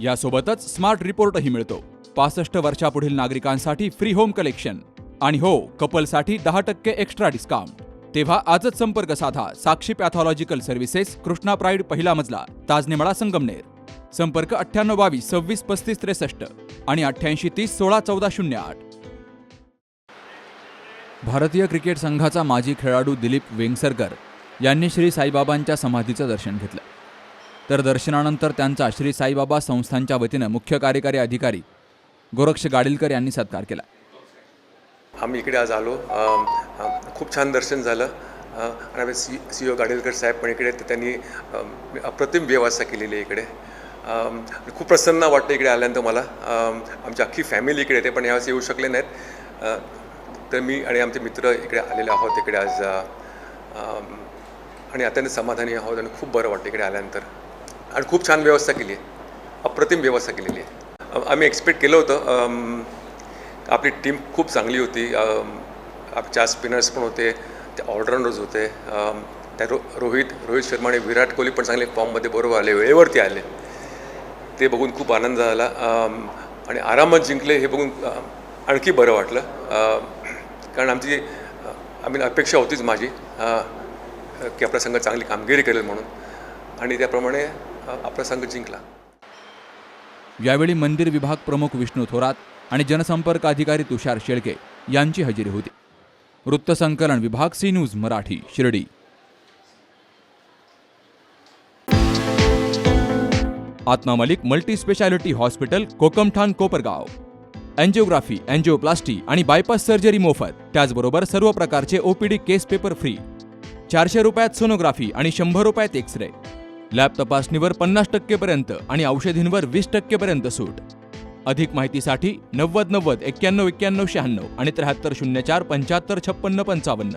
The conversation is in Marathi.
यासोबतच स्मार्ट रिपोर्टही मिळतो. पासष्ट वर्षापुढील नागरिकांसाठी फ्री होम कलेक्शन आणि हो कपलसाठी दहा टक्के एक्स्ट्रा डिस्काउंट तेव्हा आजच संपर्क साधा Sakshi pathological services Krishna pride पहिला मजला ताजनेमळा संगमनेर. संपर्क अठ्ठ्याण्णव बावीस सव्वीस पस्तीस त्रेसष्ट आणि अठ्ठ्याऐंशी तीस सोळा चौदा शून्य आठ. भारतीय क्रिकेट संघाचा माजी खेळाडू दिलीप वेंगसरकर यांनी श्री साईबाबांच्या समाधीचं दर्शन घेतलं. तर दर्शनानंतर त्यांचा श्री साईबाबा संस्थांच्या वतीनं मुख्य कार्यकारी अधिकारी गोरक्ष गाडीलकर यांनी सत्कार केला. आम्ही इकडे आज आलो. खूप छान दर्शन झालं. आणि आम्ही सी सी ओ गाडीलकर साहेब पण इकडे तर त्यांनी अप्रतिम व्यवस्था केलेली आहे इकडे. खूप प्रसन्न वाटतं इकडे आल्यानंतर मला. आमची अख्खी फॅमिली इकडे येते पण यावेळेस येऊ शकले नाहीत. तर मी आणि आमचे मित्र इकडे आलेले आहोत इकडे आज. आणि अत्यंत समाधानी आहोत आणि खूप बरं वाटतं इकडे आल्यानंतर. आणि खूप छान व्यवस्था केली आहे. अप्रतिम व्यवस्था केलेली आहे. आम्ही एक्सपेक्ट केलं होतं आपली टीम खूप चांगली होती. आप- चार स्पिनर्स पण होते ते ऑलराऊंडर्स होते. त्या रो रोहित रोहित शर्मा आणि विराट कोहली पण चांगले फॉर्ममध्ये बरोबर आले वेळेवरती आले. ते बघून खूप आनंद झाला. आणि आरामात जिंकले हे बघून आणखी बरं वाटलं. कारण आमची आम्ही अपेक्षा होतीच माझी की आपला संघ चांगली कामगिरी करेल म्हणून. आणि त्याप्रमाणे आपला संघ जिंकला. यावेळी मंदिर विभाग प्रमुख विष्णू थोरात आणि जनसंपर्क अधिकारी तुषार शेळके यांची हजेरी होती. वृत्तसंकलन विभाग C news Marathi Shirdi. Atma Malik multi speciality hospital Kokamthan Kopargaon. Angiography angioplasty आणि बायपास सर्जरी मोफत त्याचबरोबर सर्व प्रकारचे ओपीडी केस पेपर फ्री. चारशे रुपयात सोनोग्राफी आणि शंभर रुपयात एक्स रे लॅब तपासणीवर पन्नास टक्केपर्यंत आणि औषधींवर वीस टक्केपर्यंत सूट. अधिक माहितीसाठी नव्वद नव्वद एक्क्याण्णव एक्क्याण्णव शहाण्णव आणि त्र्याहत्तर शून्य चार पंच्याहत्तर छप्पन्न पंचावन्न.